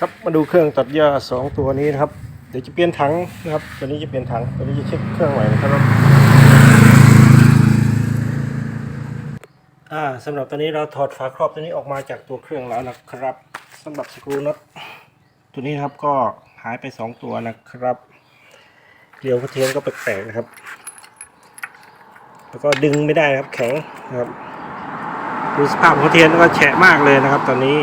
ครับมาดูเครื่องตัดหญ้าสองตัวนี้นะครับ เดี๋ยวจะเปลี่ยนถังนะครับ ตัวนี้จะเปลี่ยนถัง ตัวนี้จะเช็คเครื่องใหม่นะครับอ่าสำหรับตัวนี้เราถอดฝาครอบตัวนี้ออกมาจากตัวเครื่องแล้วนะครับสำหรับสกรูน็อตตัวนี้นครับก็หายไปสองตัวนะครับเกลียวกระเทียนก็แปลกๆนะครับ แล้วก็ดึงไม่ได้นะครับแข็งนะครับดูสภาพหัวเทียนก็แฉะมากเลยนะครับ ตอนนี้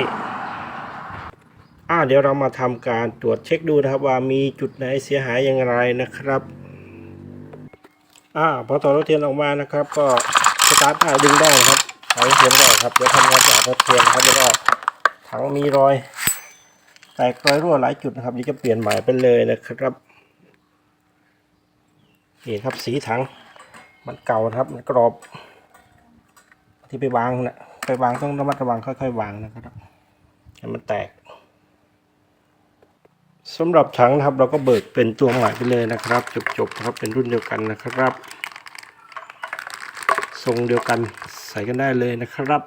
เดี๋ยวเรามาทำการตรวจเช็คดูนะครับว่ามีจุดไหนเสียหายอย่างไรนะครับอ่าพอถอดรถเทียนออกมานะครับ ก็สตาร์ทได้ดึงได้นะครับถอยเทียนได้ครับเดี๋ยวทำงานสะอาดรถเทียนนะครับแล้วก็ถังมีรอย แตกรอยรั่วหลายจุดนะครับเดี๋ยวจะเปลี่ยนใหม่ไปเลยนะครับนี่ครับสีถังมันเก่าครับมันกรอบ ที่ไปวางนะไปวางต้องระมัดระวังค่อยๆวางนะครับให้มันแตก สำหรับถังนะครับเราก็เบิกเป็นตัวใหม่ไปเลยนะครับ จบๆนะครับเป็นรุ่นเดียวกันนะครับ ทรงเดียวกันใส่กันได้เลยนะครับ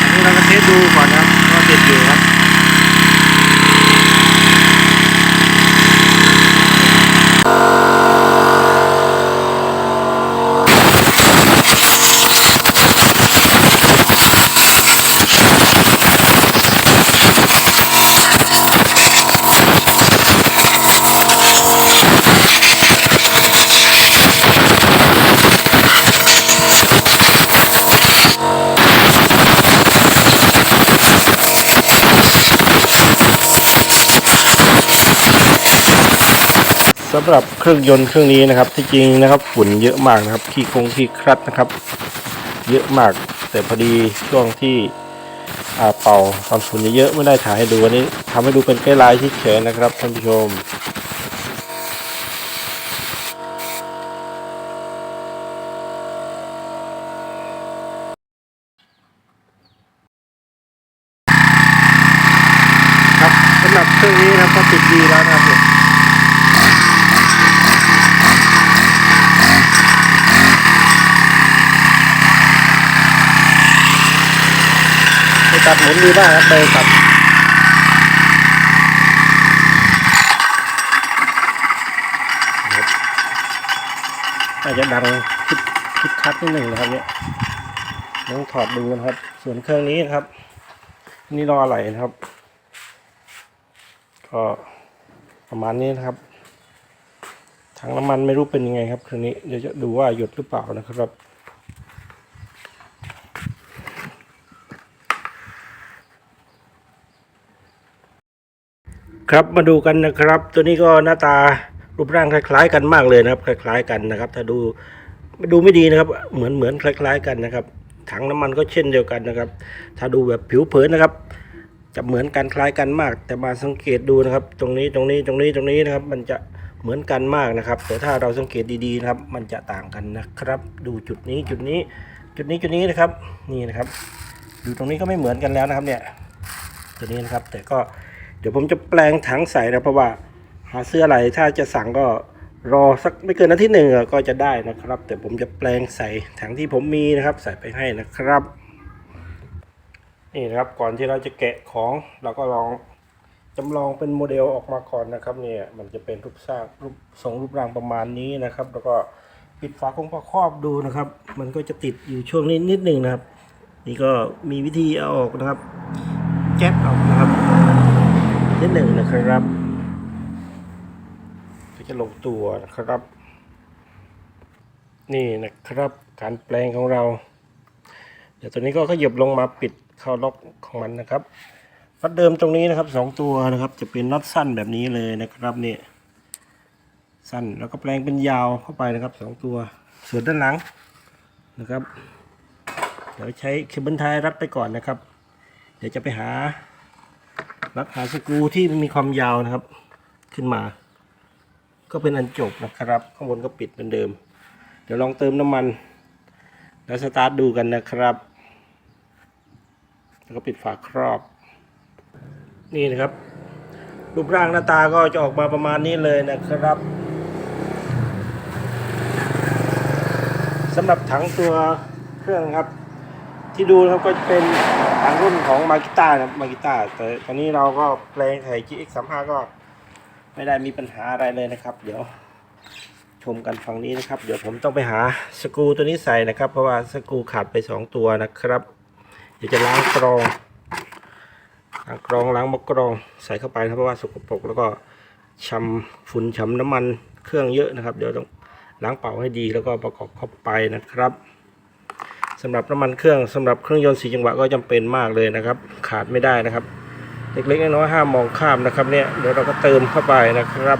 อันนี้เราก็เทสดูก่อนนะครับ สำหรับเครื่องยนต์เครื่องนี้นะครับ ที่จริงนะครับฝุ่นเยอะมากนะครับ ขี้คงขี้ครัดนะครับ เยอะมาก แต่พอดีช่วงที่อาเป่าตอนฝุ่นเยอะไม่ได้ถ่ายให้ดูวันนี้ทำให้ดูเป็นไกด์ไลน์ที่เฉยนะครับท่านผู้ชมครับสำหรับเครื่องนี้นะครับก็ติดดีแล้วนะครับ ผมไปตัดหมุนดีมากครับไปตัดอาจจะดังคิดคิดคัดนิดหนึ่งนะครับเนี่ยต้องถอดดูนะครับ ส่วนเครื่องนี้นะครับ นี่รออะไรนะครับ ก็ประมาณนี้นะครับถังน้ำมันไม่รู้เป็นยังไงครับคืนนี้เดี๋ยวจะดูว่าหยุดหรือเปล่านะครับ ครับมาดูกันนะครับ ตัวนี้ก็หน้าตารูปร่างคล้าย ๆ กันมากเลยนะครับ คล้าย ๆ กันนะครับ ถ้าดูดูไม่ดีนะครับ เหมือนเหมือนคล้าย ๆ กันนะครับ ถังน้ำมันก็เช่นเดียวกันนะครับ ถ้าดูแบบผิวเผินนะครับ จะเหมือนกันคล้ายกันมาก แต่มาสังเกตดูนะครับ ตรงนี้ตรงนี้ตรงนี้ตรงนี้นะครับ มันจะเหมือนกันมากนะครับ แต่ถ้าเราสังเกตดีๆนะครับ มันจะต่างกันนะครับ ดูจุดนี้จุดนี้ จุดนี้จุดนี้นะครับ นี่นะครับ ดูตรงนี้ก็ไม่เหมือนกันแล้วนะครับเนี่ย ตัวนี้นะครับ แต่ก็ เดี๋ยวผมจะแปลงถังใส่นะเพราะว่าหาเสื้ออะไรถ้าจะสั่งก็รอสักไม่เกินอาทิตย์หนึ่งก็จะได้นะครับ แต่ผมจะแปลงใส่ถังที่ผมมีนะครับ ใส่ไปให้นะครับ นี่นะครับก่อนที่เราจะแกะของเราก็ลองจำลองเป็นโมเดลออกมาก่อนนะครับเนี่ยมันจะเป็นรูปสร้างรูปทรงรูปร่างประมาณนี้นะครับ แล้วก็ปิดฝาคงประครอบดูนะครับ มันก็จะติดอยู่ช่วงนี้นิดหนึ่งนะครับ นี่ก็มีวิธีเอาออกนะครับ แก๊สออกนะครับ นิดหนึ่งนะครับก็จะลงตัวนะครับ นี่นะครับการแปลงของเรา เดี๋ยวตัวนี้ก็ขยับลงมาปิดเข้าล็อกของมันนะครับน็อตเดิมตรงนี้นะครับสองตัวนะครับจะเป็นน็อตสั้นแบบนี้เลยนะครับนี่สั้นแล้วก็แปลงเป็นยาวเข้าไปนะครับสองตัว ส่วนด้านหลังนะครับเดี๋ยวใช้เคเบิลไทยรัดไปก่อนนะครับ เดี๋ยวจะไปหา รัดหาสกรูที่มีความยาวนะครับ ขึ้นมา ก็เป็นอันจบนะครับ ข้างบนก็ปิดเหมือนเดิม เดี๋ยวลองเติมน้ำมัน แล้วสตาร์ทดูกันนะครับ แล้วก็ปิดฝาครอบ นี่นะครับ รูปร่างหน้าตาก็จะออกมาประมาณนี้เลยนะครับสำหรับถังตัวเครื่องครับ ที่ดูนะครับก็เป็นทางรุ่นของมากิต้านะครับมากิต้าแต่ตอนนี้เราก็แปลงไถ่ GX35 ก็ไม่ได้มีปัญหาอะไรเลยนะครับ เดี๋ยวชมกันฝั่งนี้นะครับ เดี๋ยวผมต้องไปหาสกรูตัวนี้ใส่นะครับ เพราะว่าสกรูขาดไป 2 ตัวนะครับ เดี๋ยวจะล้างกรองล้างกรองล้างมะกรองใส่เข้าไปนะครับเพราะว่าสกปรกแล้วก็ชำฝุ่นชำน้ำมันเครื่องเยอะนะครับ เดี๋ยวต้องล้างเป่าให้ดีแล้วก็ประกอบเข้าไปนะครับ สำหรับน้ำมันเครื่องสำหรับเครื่องยนต์สีจังหวะก็จำเป็นมากเลยนะครับ ขาดไม่ได้นะครับ เล็กๆน้อยๆห้ามมองข้ามนะครับเนี่ยเดี๋ยวเราก็เติมเข้าไปนะครับ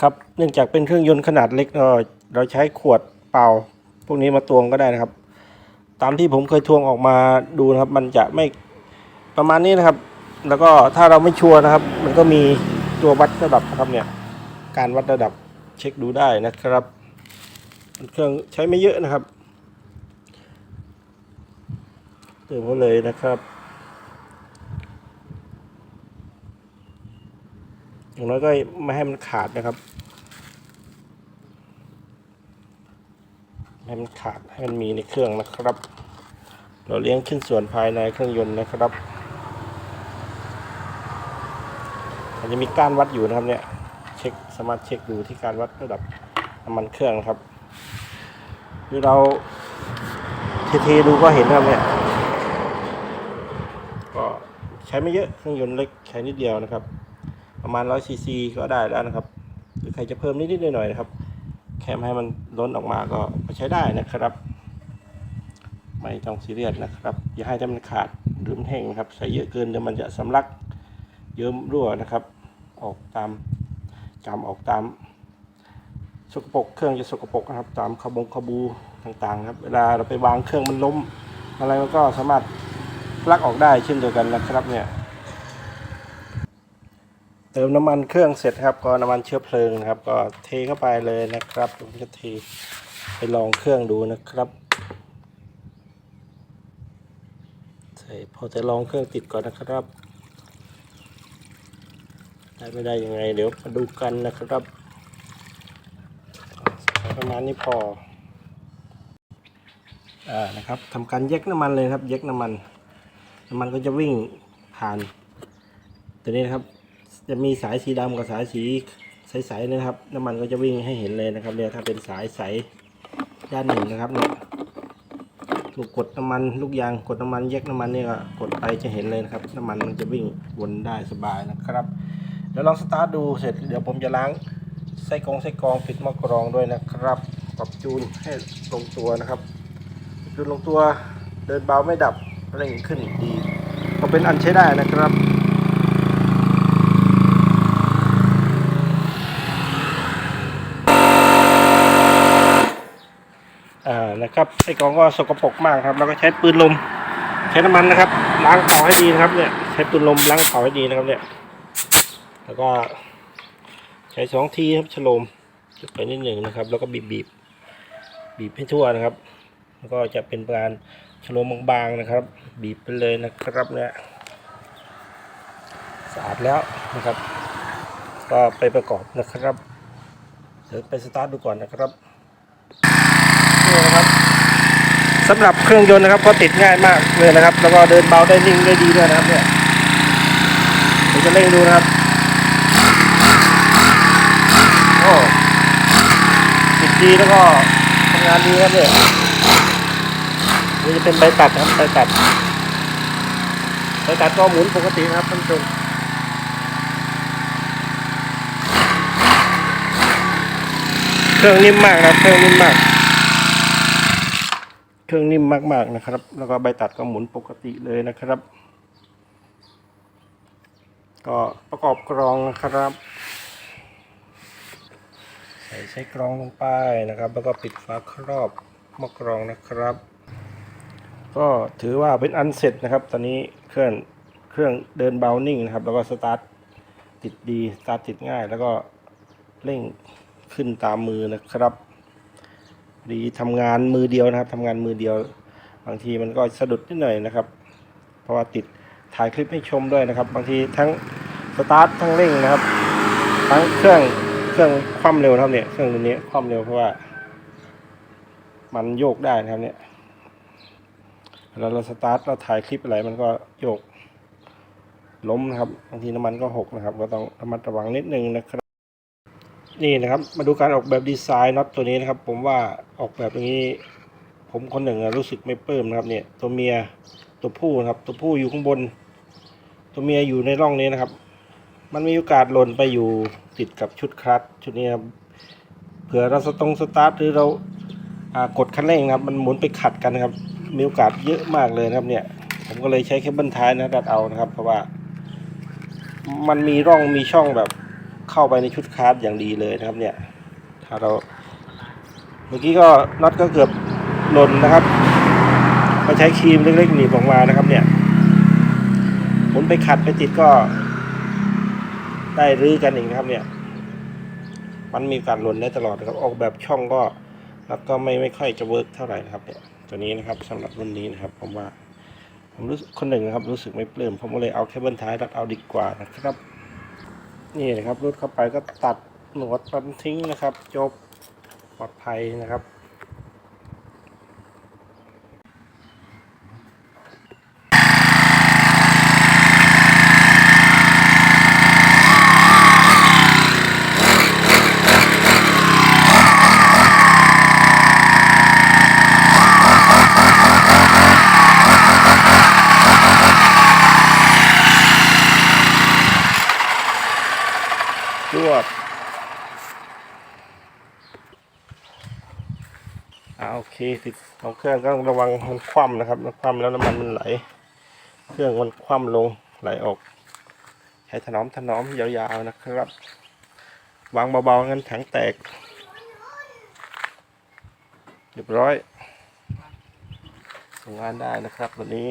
ครับเนื่องจากเป็นเครื่องยนต์ขนาดเล็กเราเราใช้ขวดเปล่า พวกนี้มาตวงก็ได้นะครับ ตามที่ผมเคยทวงออกมาดูนะครับ มันจะไม่ประมาณนี้นะครับ แล้วก็ถ้าเราไม่ชัวร์นะครับ มันก็มีตัววัดระดับนะครับเนี่ยการวัดระดับเช็คดูได้นะครับ เครื่องใช้ไม่เยอะนะครับเติมเขาเลยนะครับอย่างน้อยก็ไม่ให้มันขาดนะครับ ให้มันขาดให้มันมีในเครื่องนะครับ เราเลี้ยงชิ้นส่วนภายในเครื่องยนต์นะครับมันจะมีการวัดอยู่นะครับเนี่ยเช็คสามารถเช็คดูที่การวัดระดับน้ำมันเครื่องนะครับ คือเราเทๆดูก็เห็นนะครับเนี่ยก็ใช้ไม่เยอะเครื่องยนต์เล็กใช้นิดเดียวนะครับ ประมาณ100ซีซีก็ได้แล้วนะครับ หรือใครจะเพิ่มนิดๆหน่อยๆนะครับ แค่ไม่ให้มันล้นออกมาก็ใช้ได้นะครับ ไม่ต้องซีเรียสนะครับ อย่าให้มันขาดหรือมันแห้งนะครับ ใส่เยอะเกินเดี๋ยวมันจะสำลักเยิ้มรั่วนะครับ ออกตามจามออกตาม สกปรกเครื่องจะสกปรกนะครับ ตามขบงขบูต่างๆครับ เวลาเราไปวางเครื่องมันล้ม อะไรมันก็สามารถลักออกได้เช่นเดียวกันนะครับเนี่ย เติมน้ำมันเครื่องเสร็จครับ ก็น้ำมันเชื้อเพลิงนะครับ ก็เทเข้าไปเลยนะครับผมจะเทไปลองเครื่องดูนะครับใส่พอจะลองเครื่องติดก่อนนะครับได้ไม่ได้ยังไงเดี๋ยวมาดูกันนะครับ ประมาณนี้พออ่านะครับทำการแยกน้ำมันเลยครับแยกน้ำมัน น้ำมันก็จะวิ่งผ่านตัวนี้นะครับ จะมีสายสีดำกับสายสีใสๆนะครับ น้ำมันก็จะวิ่งให้เห็นเลยนะครับเนี่ยถ้าเป็นสายใสด้านหนึ่งนะครับเนี่ยลูกกดน้ำมันลูกยางกดน้ำมันแยกน้ำมันเนี่ยก็กดไปจะเห็นเลยนะครับ น้ำมันมันจะวิ่งวนได้สบายนะครับ เดี๋ยวลองสตาร์ทดูเสร็จเดี๋ยวผมจะล้าง ส้กองไส้กองปิดมอกรองด้วยนะครับ ปรับจูนให้ลงตัวนะครับจูนลงตัวเดินเบาไม่ดับเร่งขึ้นดี ก็เป็นอันใช้ได้นะครับอ่านะครับไส้กองก็สกปรกมากครับ แล้วก็ใช้ปืนลมใช้น้ำมันนะครับ ล้างเผาให้ดีนะครับเนี่ยใช้ปืนลมล้างเผาให้ดีนะครับเนี่ยแล้วก็ ใช้สองทีครับฉโลมจุดไปนิดหนึ่งนะครับ แล้วก็บีบบีบบีบให้ทั่วนะครับ แล้วก็จะเป็นการฉโลมบางๆนะครับ บีบไปเลยนะครับเนี่ยสะอาดแล้วนะครับ ก็ไปประกอบนะครับเดี๋ยวไปสตาร์ทดูก่อนนะครับนี่นะครับสำหรับเครื่องยนต์นะครับก็ติดง่ายมากเลยนะครับ แล้วก็เดินเบาได้นิ่งได้ดีด้วยนะครับเนี่ยผมจะเร่งดูนะครับโอ้ติ ดีแล้วก็ทำงานดีครับเนี่ยนี่จะเป็นใบตัดครับใบตัดใบตัดก็หมุนปกตินะครับท่านผู้ชมเครื่องนิ่มมากนะครับเครื่องนิ่มมากเครื่องนิ่มมากๆนะครับ แล้วก็ใบตัดก็หมุนปกติเลยนะครับ ก็ประกอบกรองนะครับ ส่ใช้กรองลงไปนะครับ แล้วก็ปิดฝาครอบหมอกรองนะครับ ก็ถือว่าเป็นอันเสร็จนะครับ ตอนนี้เครื่องเครื่องเดินเบานิ่งนะครับ แล้วก็สตาร์ทติดดีสตาร์ทติดง่าย แล้วก็เร่งขึ้นตามมือนะครับดีทำงานมือเดียวนะครับทำงานมือเดียว บางทีมันก็สะดุดนิดหน่อยนะครับ เพราะว่าติดถ่ายคลิปให้ชมด้วยนะครับ บางทีทั้งสตาร์ททั้งเร่งนะครับ ทั้งเครื่อง เครื่องคว่ำเร็วครับเนี่ย เครื่องตัวนี้คว่ำเร็วเพราะว่า มันโยกได้นะครับ เนี่ยเวลาเราสตาร์ทเราถ่ายคลิปอะไรมันก็โยก ล้มนะครับบางทีน้ำมันก็หกนะครับ ก็ต้องระมัดระวังนิดนึงนะครับ นี่นะครับ มาดูการออกแบบดีไซน์น็อตตัวนี้นะครับ ผมว่าออกแบบอย่างนี้ ผมคนหนึ่งอะรู้สึกไม่ปลื้มนะครับ เนี่ย ตัวเมียตัวผู้นะครับ ตัวผู้อยู่ข้างบน ตัวเมียอยู่ในร่องนี้นะครับ มันมีโอกาสหล่นไปอยู่ติดกับชุดคลัตช์ชุดนี้ครับเผื่อเราสตรงสตาร์ทหรือเรากดคันเร่งนะครับมันหมุนไปขัดกันนะครับ มีโอกาสเยอะมากเลยนะครับเนี่ย ผมก็เลยใช้เคเบิลท้ายนะดัดเอานะครับ เพราะว่า มันมีร่องมีช่องแบบเข้าไปในชุดคาร์ดอย่างดีเลยนะครับ เนี่ย ถ้าเรา เมื่อกี้ก็น็อตก็เกือบหล่นนะครับมาใช้ครีมเล็กๆหนีบออกมานะครับ เนี่ยหมุนไปขัดไปติดก็ ได้รื้อกันอีกนะครับเนี่ย มันมีการหล่นได้ตลอดนะครับ ออกแบบช่องก็แล้วก็ไม่ไม่ค่อยจะเวิร์กเท่าไหร่นะครับเนี่ยตัวนี้นะครับสำหรับรุ่นนี้นะครับผมว่าผมรู้สึกคนหนึ่งนะครับรู้สึกไม่ปลื้มผมก็เลยเอาเคเบิลท้ายรัดเอาดีกว่านะครับ นี่นะครับรุดเข้าไปก็ตัดหนวดมันทิ้งนะครับ จบปลอดภัยนะครับ จวด อ่าโอเคติดของเครื่องก็ต้องระวังมันคว่ำนะครับมันคว่ำแล้วน้ำมันมันไหล เครื่องมันคว่ำลงไหลออกใช้ถนอมถนอมยาวๆนะครับ วางเบาๆงั้นถังแตกเรียบร้อยทำงงานได้นะครับวันนี้